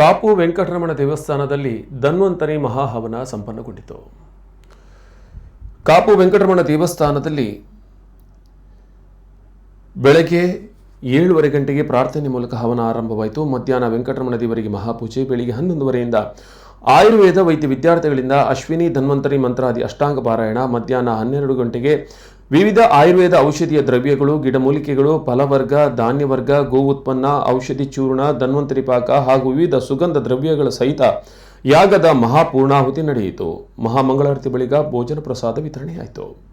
ಕಾಪು ವೆಂಕಟರಮಣ ದೇವಸ್ಥಾನದಲ್ಲಿ ಧನ್ವಂತರಿ ಮಹಾಹವನ ಸಂಪನ್ನಗೊಂಡಿತು. ಕಾಪು ವೆಂಕಟರಮಣ ದೇವಸ್ಥಾನದಲ್ಲಿ ಬೆಳಗ್ಗೆ ಏಳುವರೆ ಗಂಟೆಗೆ ಪ್ರಾರ್ಥನೆ ಮೂಲಕ ಹವನ ಆರಂಭವಾಯಿತು. ಮಧ್ಯಾಹ್ನ ವೆಂಕಟರಮಣ ದೇವರಿಗೆ ಮಹಾಪೂಜೆ, ಬೆಳಿಗ್ಗೆ ಹನ್ನೊಂದುವರೆಯಿಂದ ಆಯುರ್ವೇದ ವೈದ್ಯ ವಿದ್ಯಾರ್ಥಿಗಳಿಂದ ಅಶ್ವಿನಿ ಧನ್ವಂತರಿ ಮಂತ್ರಾದಿ ಅಷ್ಟಾಂಗ ಪಾರಾಯಣ, ಮಧ್ಯಾಹ್ನ ಹನ್ನೆರಡು ಗಂಟೆಗೆ ವಿವಿಧ ಆಯುರ್ವೇದ ಔಷಧೀಯ ದ್ರವ್ಯಗಳು, ಗಿಡಮೂಲಿಕೆಗಳು, ಫಲವರ್ಗ, ಧಾನ್ಯವರ್ಗ, ಗೋ ಉತ್ಪನ್ನ, ಔಷಧಿ ಚೂರ್ಣ ಧನ್ವಂತರಿ ಪಾಕ ಹಾಗೂ ವಿವಿಧ ಸುಗಂಧ ದ್ರವ್ಯಗಳ ಸಹಿತ ಯಾಗದ ಮಹಾಪೂರ್ಣಾಹುತಿ ನಡೆಯಿತು. ಮಹಾಮಂಗಳಾರತಿ ಬಳಿಕ ಭೋಜನ ಪ್ರಸಾದ ವಿತರಣೆಯಾಯಿತು.